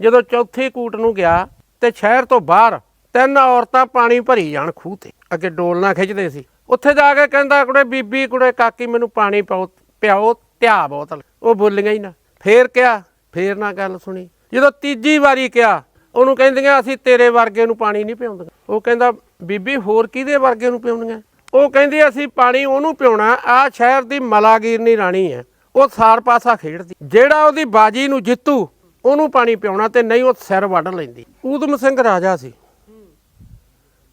ਜਦੋਂ ਚੌਥੀ ਕੂਟ ਨੂੰ ਗਿਆ ਤੇ ਸ਼ਹਿਰ ਤੋਂ ਬਾਹਰ ਤਿੰਨ ਔਰਤਾਂ ਪਾਣੀ ਭਰੀ ਜਾਣ ਖੂਹ ਤੇ। ਅੱਗੇ ਡੋਲਣਾ ਖਿੱਚਦੇ ਸੀ। ਉੱਥੇ ਜਾ ਕੇ ਕਹਿੰਦਾ, ਕੁੜੇ ਬੀਬੀ, ਕੁੜੇ ਕਾਕੀ, ਮੈਨੂੰ ਪਾਣੀ ਪਾਓ, ਪਿਆਓ, ਧਿਆ ਬੋਤਲ। ਉਹ ਬੋਲੀਆਂ ਹੀ ਨਾ। ਫੇਰ ਕਿਹਾ, ਫੇਰ ਨਾ ਗੱਲ ਸੁਣੀ। ਜਦੋਂ ਤੀਜੀ ਵਾਰੀ ਕਿਹਾ, ਉਹਨੂੰ ਕਹਿੰਦੀਆਂ, ਅਸੀਂ ਤੇਰੇ ਵਰਗੇ ਨੂੰ ਪਾਣੀ ਨਹੀਂ ਪਿਆਉਂਦੀਆਂ ਉਹ ਕਹਿੰਦਾ, ਬੀਬੀ, ਹੋਰ ਕਿਹਦੇ ਵਰਗੇ ਨੂੰ ਪਿਆਉਂਦੀਆਂ ਉਹ ਕਹਿੰਦੀ, ਅਸੀਂ ਪਾਣੀ ਉਹਨੂੰ ਪਿਉਣਾ ਆ ਸ਼ਹਿਰ ਦੀ ਮਲਾਗੀਰਨੀ ਰਾਣੀ ਹੈ। ਉਹ ਸਾਰ ਪਾਸਾ ਖੇਡਦੀ। ਜਿਹੜਾ ਉਹਦੀ ਬਾਜੀ ਨੂੰ ਜਿੱਤੂ ਉਹਨੂੰ ਪਾਣੀ ਪਿਉਣਾ ਤੇ ਨਹੀਂ ਉਹ ਸਿਰ ਵੱਢ ਲੈਂਦੀ। ਊਧਮ ਸਿੰਘ ਰਾਜਾ ਸੀ।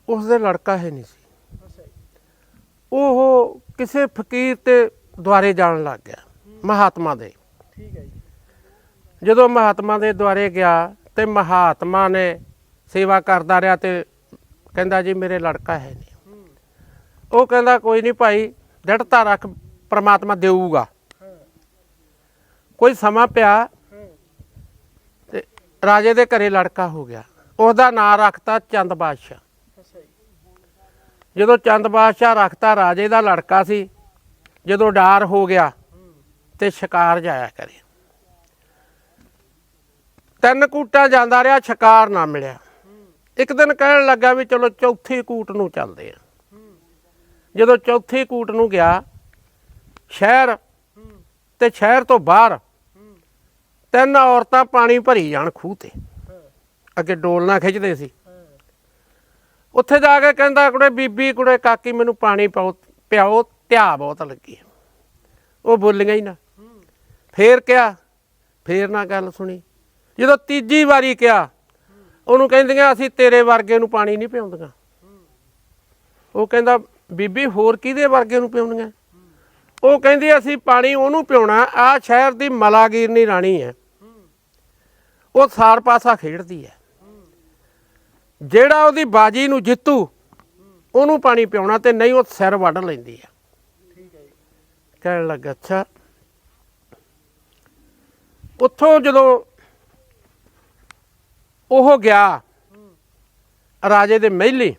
ਉਸ ਦੇ ਲੜਕਾ ਹੈ ਨਹੀਂ ਸੀ। ਉਹ ਕਿਸੇ ਫਕੀਰ ਤੇ ਦੁਆਰੇ ਜਾਣ ਲੱਗ ਗਿਆ ਮਹਾਤਮਾ ਦੇ। ਠੀਕ ਹੈ ਜੀ। ਜਦੋਂ ਮਹਾਤਮਾ ਦੇ ਦੁਆਰੇ ਗਿਆ ਤੇ ਮਹਾਤਮਾ ਨੇ ਸੇਵਾ ਕਰਦਾ ਰਿਹਾ ਤੇ ਕਹਿੰਦਾ ਜੀ ਮੇਰੇ ਲੜਕਾ ਹੈ ਨਹੀਂ। ਉਹ ਕਹਿੰਦਾ ਕੋਈ ਨਹੀਂ ਭਾਈ ਦ੍ਰਿੜਤਾ ਰੱਖ ਪ੍ਰਮਾਤਮਾ ਦੇਊਗਾ। ਕੋਈ ਸਮਾਂ ਪਿਆ ਰਾਜੇ ਦੇ ਘਰੇ ਲੜਕਾ ਹੋ ਗਿਆ। ਉਹਦਾ ਨਾਂ ਰੱਖਤਾ ਚੰਦ ਬਾਦਸ਼ਾਹ। ਜਦੋਂ ਚੰਦ ਬਾਦਸ਼ਾਹ ਰੱਖਤਾ, ਰਾਜੇ ਦਾ ਲੜਕਾ ਸੀ। ਜਦੋਂ ਡਾਰ ਹੋ ਗਿਆ ਤੇ ਸ਼ਿਕਾਰ ਜਾਇਆ ਕਰੇ। ਤਿੰਨ ਕੂਟਾਂ ਜਾਂਦਾ ਰਿਹਾ, ਸ਼ਿਕਾਰ ਨਾ ਮਿਲਿਆ। ਇੱਕ ਦਿਨ ਕਹਿਣ ਲੱਗਾ ਵੀ ਚਲੋ ਚੌਥੀ ਕੂਟ ਨੂੰ ਚੱਲਦੇ ਆ। ਜਦੋਂ ਚੌਥੀ ਕੂਟ ਨੂੰ ਗਿਆ, ਸ਼ਹਿਰ ਤੇ ਸ਼ਹਿਰ ਤੋਂ ਬਾਹਰ ਤਿੰਨ ਔਰਤਾਂ ਪਾਣੀ ਭਰੀ ਜਾਣ ਖੂਹ ਤੇ। ਹਾਂ ਅੱਗੇ ਡੋਲਣਾ ਖਿੱਚਦੇ ਸੀ। ਉੱਥੇ ਜਾ ਕੇ ਕਹਿੰਦਾ, ਕੁੜੇ ਬੀਬੀ, ਕੁੜੇ ਕਾਕੀ, ਮੈਨੂੰ ਪਾਣੀ ਪਾਓ, ਪਿਆਓ ਧਿਆ ਬਹੁਤ ਲੱਗੀ ਉਹ ਬੋਲੀਆਂ ਹੀ ਨਾ। ਫੇਰ ਕਿਹਾ, ਫੇਰ ਨਾ ਗੱਲ ਸੁਣੀ। ਜਦੋਂ ਤੀਜੀ ਵਾਰੀ ਕਿਹਾ, ਉਹਨੂੰ ਕਹਿੰਦੀਆਂ, ਅਸੀਂ ਤੇਰੇ ਵਰਗੇ ਨੂੰ ਪਾਣੀ ਨਹੀਂ ਪਿਆਉਂਦੀਆਂ ਉਹ ਕਹਿੰਦਾ, ਬੀਬੀ, ਹੋਰ ਕਿਹਦੇ ਵਰਗੇ ਨੂੰ ਪਿਆਉਂਦੀਆਂ ਉਹ ਕਹਿੰਦੀ, ਅਸੀਂ ਪਾਣੀ ਉਹਨੂੰ ਪਿਉਣਾ ਆ ਸ਼ਹਿਰ ਦੀ ਮਲਾਗੀਰਨੀ ਰਾਣੀ ਹੈ। ਉਹ ਸਾਰ ਪਾਸਾ ਖੇਡਦੀ ਹੈ। ਜਿਹੜਾ ਉਹਦੀ ਬਾਜੀ ਨੂੰ ਜਿੱਤੂ, ਉਹਨੂੰ ਪਾਣੀ ਪਿਉਣਾ ਤੇ ਨਹੀਂ ਉਹ ਸਿਰ ਵੱਢ ਲੈਂਦੀ ਹੈ। ਕਹਿਣ ਲੱਗਾ, ਅੱਛਾ। ਉੱਥੋਂ ਜਦੋਂ ਉਹ ਗਿਆ, ਰਾਜੇ ਦੇ ਮਹਿਲੇ,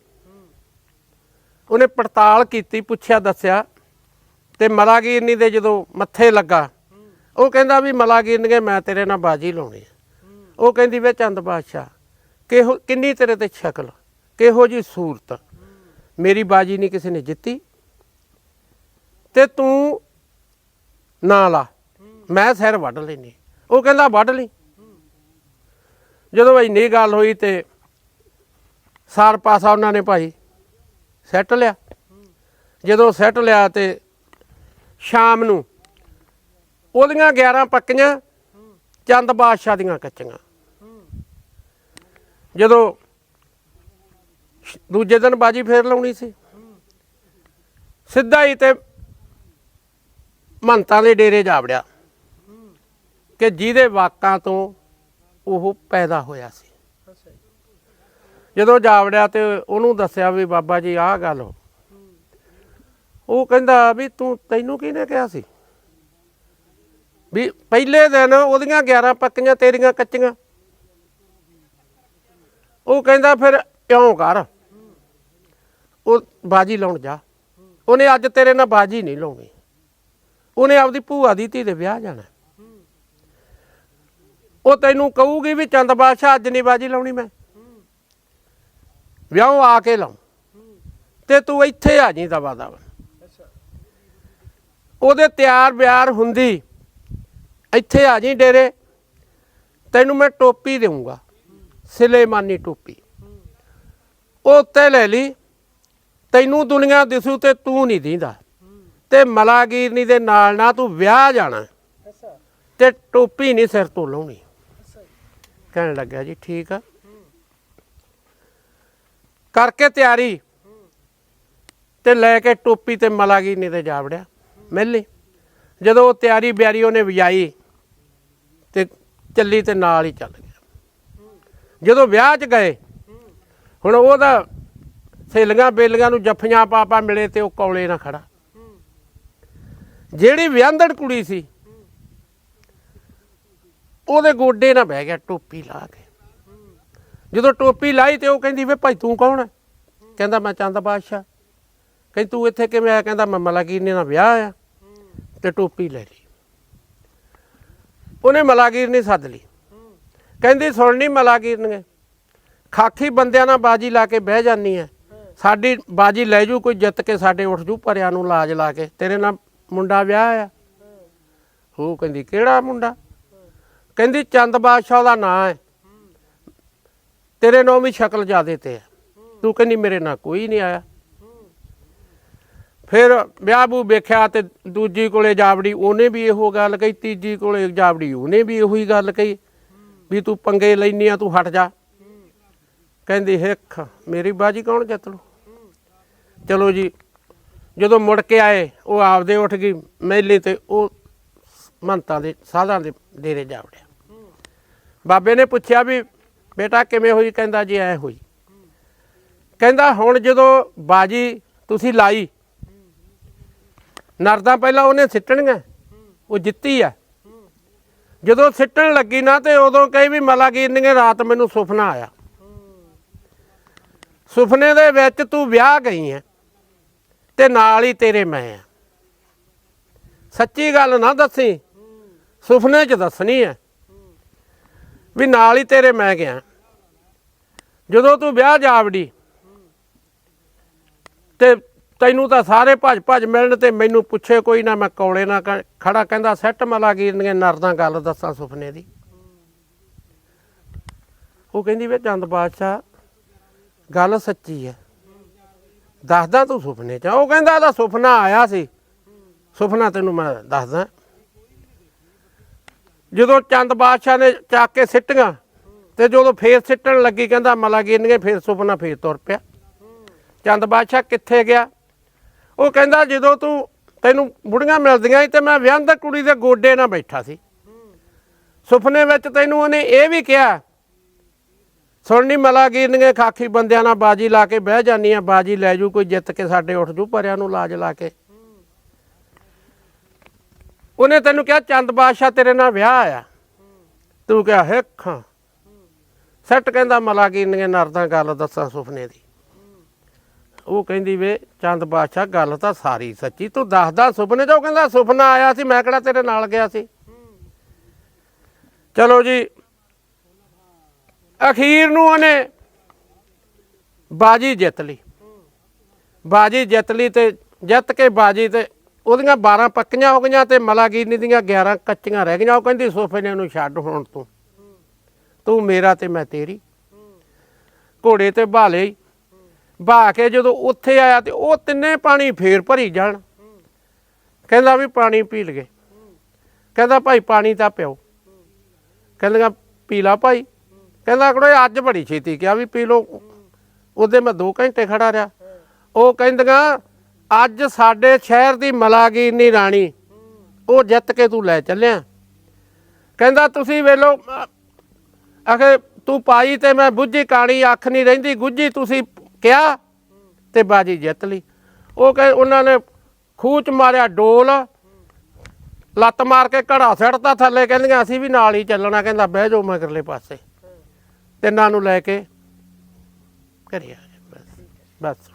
ਉਹਨੇ ਪੜਤਾਲ ਕੀਤੀ, ਪੁੱਛਿਆ, ਦੱਸਿਆ, ਤੇ ਮਲਾਗੀਰਨੀ ਦੇ ਜਦੋਂ ਮੱਥੇ ਲੱਗਾ, ਉਹ ਕਹਿੰਦਾ ਵੀ ਮਲਾਗੀਰਨੀ ਮੈਂ ਤੇਰੇ ਨਾਲ ਬਾਜੀ ਲਾਉਣੀ ਆ ਉਹ ਕਹਿੰਦੀ ਵੇ ਚੰਦ ਬਾਦਸ਼ਾਹ, ਕਿਹੋ, ਕਿੰਨੀ ਤੇਰੇ ਤੇ ਸ਼ਕਲ, ਕਿਹੋ ਜੀ ਸੂਰਤ। ਮੇਰੀ ਬਾਜੀ ਨਹੀਂ ਕਿਸੇ ਨੇ ਜਿੱਤੀ। ਤੇ ਤੂੰ ਨਾ ਲਾ। ਮੈਂ ਸਿਰ ਵੱਢ ਲੈਣੀ ਉਹ ਕਹਿੰਦਾ, ਵੱਢ ਲਈ। ਜਦੋਂ ਇੰਨੀ ਗੱਲ ਹੋਈ ਤੇ ਸਾਰ ਪਾਸਾ ਉਹਨਾਂ ਨੇ ਭਾਈ ਸੈੱਟ ਲਿਆ। ਜਦੋਂ ਸੈੱਟ ਲਿਆ ਤੇ ਸ਼ਾਮ ਨੂੰ ਉਹਦੀਆਂ 11 ਪੱਕੀਆਂ ਚੰਦ ਬਾਦਸ਼ਾਹ ਦੀਆਂ ਕੱਚੀਆਂ। ਜਦੋਂ ਦੂਜੇ ਦਿਨ ਬਾਜੀ ਫੇਰ ਲਾਉਣੀ ਸੀ। ਸਿੱਧਾ ਹੀ ਤੇ ਮੰਤਾਂ ਦੇ ਡੇਰੇ ਜਾ ਵੜਿਆ ਕਿ ਜਿਹਦੇ ਵਾਕਾਂ ਤੋਂ ਉਹ ਪੈਦਾ ਹੋਇਆ ਸੀ। ਜਦੋਂ ਜਾ ਵੜਿਆ ਤੇ ਉਹਨੂੰ ਦੱਸਿਆ ਵੀ ਬਾਬਾ ਜੀ ਆਹ ਗੱਲ। ਉਹ ਕਹਿੰਦਾ ਵੀ ਤੂੰ ਤੈਨੂੰ ਕਿਹਨੇ ਕਿਹਾ ਸੀ? ਵੀ ਪਹਿਲੇ ਦਿਨ ਉਹਦੀਆਂ 11 ਪੱਕੀਆਂ ਤੇਰੀਆਂ ਕੱਚੀਆਂ। ਉਹ ਕਹਿੰਦਾ ਫਿਰ ਇਉਂ ਕਰ ਉਹ ਬਾਜੀ ਲਾਉਣ ਜਾ। ਉਹਨੇ ਅੱਜ ਤੇਰੇ ਨਾਲ ਬਾਜੀ ਨਹੀਂ ਲਾਉਣੀ। ਉਹਨੇ ਆਪਦੀ ਭੂਆ ਦੀ ਧੀ ਦੇ ਵਿਆਹ ਜਾਣਾ। ਉਹ ਤੈਨੂੰ ਕਹੂਗੀ ਵੀ ਚੰਦ ਬਾਦਸ਼ਾਹ ਅੱਜ ਨਹੀਂ ਬਾਜੀ ਲਾਉਣੀ ਮੈਂ। ਵਿਆਹ ਆ ਕੇ ਲਾਉ। ਤੇ ਤੂੰ ਇੱਥੇ ਆ ਜੀ ਦਵਾ ਦਵਾ ਉਹਦੇ ਤਿਆਰ ਬਿਆਰ ਹੁੰਦੀ ਇੱਥੇ ਆ ਜੀ ਡੇਰੇ। ਤੈਨੂੰ ਮੈਂ ਟੋਪੀ ਦੇਵਾਂਗਾ ਸਿਲੇਮਾਨੀ ਟੋਪੀ। ਉਹ ਉੱਤੇ ਲੈ ਲਈ। ਤੈਨੂੰ ਦੁਨੀਆ ਦਿਸੂ ਤੇ ਤੂੰ ਨਹੀਂ ਦੀਂਦਾ। ਤੇ ਮਲਾਗੀਰਨੀ ਦੇ ਨਾਲ ਨਾ ਤੂੰ ਵਿਆਹ ਜਾਣਾ। ਤੇ ਟੋਪੀ ਨਹੀਂ ਸਿਰ ਤੋਂ ਲਾਉਣੀ। ਕਹਿਣ ਲੱਗਿਆ ਜੀ ਠੀਕ ਆ। ਕਰਕੇ ਤਿਆਰੀ। ਤੇ ਲੈ ਕੇ ਟੋਪੀ ਤੇ ਮਲਾਗੀਰਨੀ ਤੇ ਜਾ ਵੜਿਆ। ਮਿਲਲੀ ਜਦੋਂ ਉਹ ਤਿਆਰੀ ਬਿਆਰੀ ਉਹਨੇ ਵਜਾਈ। ਤੇ ਚੱਲੀ ਤੇ ਨਾਲ ਹੀ ਚੱਲ ਗਿਆ। ਜਦੋਂ ਵਿਆਹ 'ਚ ਗਏ, ਹੁਣ ਉਹਦਾ ਸਹੇਲੀਆਂ ਬੇਲੀਆਂ ਨੂੰ ਜੱਫੀਆਂ ਪਾ ਪਾ ਮਿਲੇ ਤੇ ਉਹ ਕੌਲੇ ਨਾ ਖੜਾ। ਜਿਹੜੀ ਵਿਆਹੰਦੜ ਕੁੜੀ ਸੀ, ਉਹਦੇ ਗੋਡੇ ਨਾ ਬਹਿ ਗਿਆ, ਟੋਪੀ ਲਾ ਕੇ। ਜਦੋਂ ਟੋਪੀ ਲਾਈ ਤੇ ਉਹ ਕਹਿੰਦੀ, ਵੇ ਭਾਈ ਤੂੰ ਕੌਣ ਹੈ ਕਹਿੰਦਾ, ਮੈਂ ਚੰਦ ਬਾਦਸ਼ਾਹ। ਕਹਿੰਦੀ, ਤੂੰ ਇੱਥੇ ਕਿਵੇਂ ਆਇਆ? ਕਹਿੰਦਾ, ਮੈਂ ਮਲਾਗੀਰਨੀ ਨਾਲ ਵਿਆਹ ਆ ਤੇ ਟੋਪੀ ਲੈ ਲਈ। ਉਹਨੇ ਮਲਾਗੀਰ ਨਹੀਂ ਸੱਦ ਲਈ। ਕਹਿੰਦੀ ਸੁਣਨੀ ਮਲਾਗੀਰ ਨੇ। ਖਾਖੀ ਬੰਦਿਆਂ ਨਾਲ ਬਾਜੀ ਲਾ ਕੇ ਬਹਿ ਜਾਨੀ ਐ। ਸਾਡੀ ਬਾਜੀ ਲੈ ਜੂ, ਕੋਈ ਜਿੱਤ ਕੇ ਸਾਡੇ ਉੱਠ ਜੂ ਭਰਿਆਂ ਨੂੰ ਲਾਜ ਲਾ ਕੇ। ਤੇਰੇ ਨਾਲ ਮੁੰਡਾ ਵਿਆਹ ਆ। ਉਹ ਕਹਿੰਦੀ, ਕਿਹੜਾ ਮੁੰਡਾ? ਕਹਿੰਦੀ, ਚੰਦ ਬਾਦਸ਼ਾਹ ਦਾ ਨਾਂ ਹੈ ਤੇਰੇ ਨਾਲ ਵੀ ਸ਼ਕਲ ਜਿਆਦੇ ਤੇ ਹੈ ਤੂੰ ਕਹਿੰਦੀ, ਮੇਰੇ ਨਾਲ ਕੋਈ ਨਹੀਂ ਆਇਆ। ਫਿਰ ਵਿਆਹ ਬੂ ਵੇਖਿਆ ਤੇ ਦੂਜੀ ਕੋਲੇ ਜਾਵੜੀ ਉਹਨੇ ਵੀ ਇਹੋ ਗੱਲ ਕਹੀ, ਤੀਜੀ ਕੋਲੇ ਜਾਵੜੀ ਉਹਨੇ ਵੀ ਇਹੋ ਹੀ ਗੱਲ ਕਹੀ, ਵੀ ਤੂੰ ਪੰਗੇ ਲੈਨੀ ਆ, ਤੂੰ ਹਟ ਜਾ। ਕਹਿੰਦੀ, ਹਿੱਖ, ਮੇਰੀ ਬਾਜੀ ਕੌਣ ਜਿੱਤ ਲੂ ਚਲੋ ਜੀ, ਜਦੋਂ ਮੁੜ ਕੇ ਆਏ, ਉਹ ਆਪਦੇ ਉੱਠ ਗਈ, ਮੇਲੇ ਤੇ ਉਹ ਮੰਤਾਂ ਦੇ, ਸਾਧਾਂ ਦੇ ਡੇਰੇ ਜਾ ਵੜਿਆ ਬਾਬੇ ਨੇ ਪੁੱਛਿਆ ਵੀ, ਬੇਟਾ ਕਿਵੇਂ ਹੋਈ? ਕਹਿੰਦਾ ਜੀ, ਐ ਹੋਈ। ਕਹਿੰਦਾ, ਹੁਣ ਜਦੋਂ ਬਾਜੀ ਤੁਸੀਂ ਲਾਈ ਨਰਦਾ ਪਹਿਲਾਂ ਉਹਨੇ ਸਿੱਟਣੀਆਂ। ਉਹ ਜਿੱਤੀ ਆ। ਜਦੋਂ ਸਿੱਟਣ ਲੱਗੀ ਨਾ ਤੇ ਉਦੋਂ ਕਹੀ ਵੀ ਮਲਾਗੀਰ ਨੇ ਰਾਤ ਮੈਨੂੰ ਸੁਪਨਾ ਆਇਆ। ਸੁਪਨੇ ਦੇ ਵਿੱਚ ਤੂੰ ਵਿਆਹ ਗਈ ਐ ਤੇ ਨਾਲ ਹੀ ਤੇਰੇ ਮੈਂ ਆ। ਸੱਚੀ ਗੱਲ ਨਾ ਦੱਸੀ। ਸੁਪਨੇ 'ਚ ਦੱਸਣੀ ਐ ਵੀ ਨਾਲ ਹੀ ਤੇਰੇ ਮੈਂ ਗਿਆ। ਜਦੋਂ ਤੂੰ ਵਿਆਹ ਜਾਵੜੀ ਤੇ ਤੈਨੂੰ ਤਾਂ ਸਾਰੇ ਭੱਜ ਭੱਜ ਮਿਲਣ ਤੇ ਮੈਨੂੰ ਪੁੱਛੇ ਕੋਈ ਨਾ, ਮੈਂ ਕੌਲੇ ਨਾ ਕ- ਖੜਾ ਕਹਿੰਦਾ, ਸੈੱਟ ਮਲਾ ਗੀਰਨੀਆਂ ਨਰਦਾਂ ਗੱਲ ਦੱਸਾਂ ਸੁਪਨੇ ਦੀ। ਉਹ ਕਹਿੰਦੀ ਵੇ ਚੰਦ ਬਾਦਸ਼ਾਹ, ਗੱਲ ਸੱਚੀ ਹੈ। ਦੱਸਦਾ ਤੂੰ ਸੁਪਨੇ ਚ। ਉਹ ਕਹਿੰਦਾ ਉਹਦਾ ਸੁਪਨਾ ਆਇਆ ਸੀ। ਸੁਪਨਾ ਤੈਨੂੰ ਮੈਂ ਦੱਸਦਾ। ਜਦੋਂ ਚੰਦ ਬਾਦਸ਼ਾਹ ਨੇ ਚੱਕ ਕੇ ਸਿੱਟੀਆਂ ਤੇ ਜਦੋਂ ਫੇਰ ਸਿੱਟਣ ਲੱਗੀ, ਕਹਿੰਦਾ ਮਲਾ ਗੀਰਨੀਆਂ ਫੇਰ ਸੁਪਨਾ ਫੇਰ ਤੁਰ ਪਿਆ। ਚੰਦ ਬਾਦਸ਼ਾਹ ਕਿੱਥੇ ਗਿਆ? ਉਹ ਕਹਿੰਦਾ ਜਦੋਂ ਤੂੰ ਤੈਨੂੰ ਬੁੜੀਆਂ ਮਿਲਦੀਆਂ ਸੀ ਤੇ ਮੈਂ ਵਿਆਹ ਕੁੜੀ ਦੇ ਗੋਡੇ ਨਾਲ ਬੈਠਾ ਸੀ। ਸੁਪਨੇ ਵਿੱਚ ਤੈਨੂੰ ਉਹਨੇ ਇਹ ਵੀ ਕਿਹਾ ਸੁਣਨੀ ਮਲਾ ਗੀਰਨੀਆਂ ਖਾਖੀ ਬੰਦਿਆਂ ਨਾਲ ਬਾਜੀ ਲਾ ਕੇ ਬਹਿ ਜਾਨੀ ਆ, ਬਾਜੀ ਲੈ ਜੂ, ਕੋਈ ਜਿੱਤ ਕੇ ਸਾਡੇ ਉੱਠ ਜੂ ਪਰਿਆਂ ਨੂੰ ਲਾਜ ਲਾ ਕੇ। ਉਹਨੇ ਤੈਨੂੰ ਕਿਹਾ, ਚੰਦ ਬਾਦਸ਼ਾਹ ਤੇਰੇ ਨਾਲ ਵਿਆਹ ਆਇਆ। ਤੂੰ ਕਿਹਾ, ਹੇਖਾਂ। ਸੱਟ ਕਹਿੰਦਾ, ਮਲਾ ਗੀਰਨੀਆਂ ਨਰਦਾਂ ਗੱਲ ਦੱਸਾਂ ਸੁਪਨੇ ਦੀ। ਉਹ ਕਹਿੰਦੀ ਵੇ, ਚੰਦ ਬਾਦਸ਼ਾਹ ਗੱਲ ਤਾਂ ਸਾਰੀ ਸੱਚੀ, ਤੂੰ ਦੱਸਦਾ ਸੁਪਨੇ ਚ, ਉਹ ਕਹਿੰਦਾ ਸੁਪਨਾ ਆਇਆ ਸੀ, ਮੈਂ ਕਿਹੜਾ ਤੇਰੇ ਨਾਲ ਗਿਆ ਸੀ। ਚਲੋ ਜੀ, ਅਖੀਰ ਨੂੰ ਉਹਨੇ ਬਾਜੀ ਜਿੱਤ ਲਈ। ਬਾਜੀ ਜਿੱਤ ਲਈ ਤੇ ਜਿੱਤ ਕੇ ਬਾਜੀ ਤੇ ਉਹਦੀਆਂ 12 ਪੱਕੀਆਂ ਹੋ ਗਈਆਂ ਤੇ ਮਲਾਗੀਨੀ ਦੀਆਂ 11 ਕੱਚੀਆਂ ਰਹਿ ਗਈਆਂ। ਉਹ ਕਹਿੰਦੀ, ਸੁਪਨੇ ਨੂੰ ਛੱਡ ਹੁਣ ਤੂੰ। ਤੂੰ ਮੇਰਾ ਤੇ ਮੈਂ ਤੇਰੀ। ਘੋੜੇ ਤੇ ਬਹਾ ਲਈ ਬਹਾ ਕੇ ਜਦੋਂ ਉੱਥੇ ਆਇਆ ਤੇ ਉਹ ਤਿੰਨੇ ਪਾਣੀ ਫੇਰ ਭਰੀ ਜਾਣ। ਕਹਿੰਦਾ ਵੀ ਪਾਣੀ ਪੀ ਲਗੇ। ਕਹਿੰਦਾ ਭਾਈ ਪਾਣੀ ਤਾਂ ਪਿਓ। ਕਹਿੰਦਾ ਪੀ ਲਾ ਭਾਈ। ਕਹਿੰਦਾ ਕੁੜੇ ਅੱਜ ਬੜੀ ਛੇਤੀ ਕਿਹਾ ਵੀ ਪੀ ਲੋ ਉਹਦੇ ਮੈਂ 2 ਘੰਟੇ ਖੜਾ ਰਿਹਾ। ਉਹ ਕਹਿੰਦੀਆਂ, ਅੱਜ ਸਾਡੇ ਸ਼ਹਿਰ ਦੀ ਮਲਾਗੀਨੀ ਰਾਣੀ, ਉਹ ਜਿੱਤ ਕੇ ਤੂੰ ਲੈ ਚੱਲਿਆ। ਕਹਿੰਦਾ, ਤੁਸੀਂ ਵੇਲੋ ਆਖੇ, ਤੂੰ ਪਾਈ ਤੇ ਮੈਂ ਬੁੱਝੀ ਕਾਣੀ, ਅੱਖ ਨਹੀਂ ਰਹਿੰਦੀ। ਗੁੱਝੀ ਤੁਸੀਂ ਕਿਹਾ ਤੇ ਬਾਜੀ ਜਿੱਤ ਲਈ। ਉਹ ਕਹੇ ਉਹਨਾਂ ਨੇ ਖੂਹ 'ਚ ਮਾਰਿਆ ਡੋਲ, ਲੱਤ ਮਾਰ ਕੇ ਘੜਾ ਸੜਤਾ ਥੱਲੇ, ਕਹਿੰਦੀਆਂ ਅਸੀਂ ਵੀ ਨਾਲ ਹੀ ਚੱਲਣਾ, ਕਹਿੰਦਾ ਬਹਿ ਜਾਓ ਮਗਰਲੇ ਪਾਸੇ। ਤਿੰਨਾਂ ਨੂੰ ਲੈ ਕੇ ਘਰੇ ਆ ਗਏ, ਬਸ ਬਸ।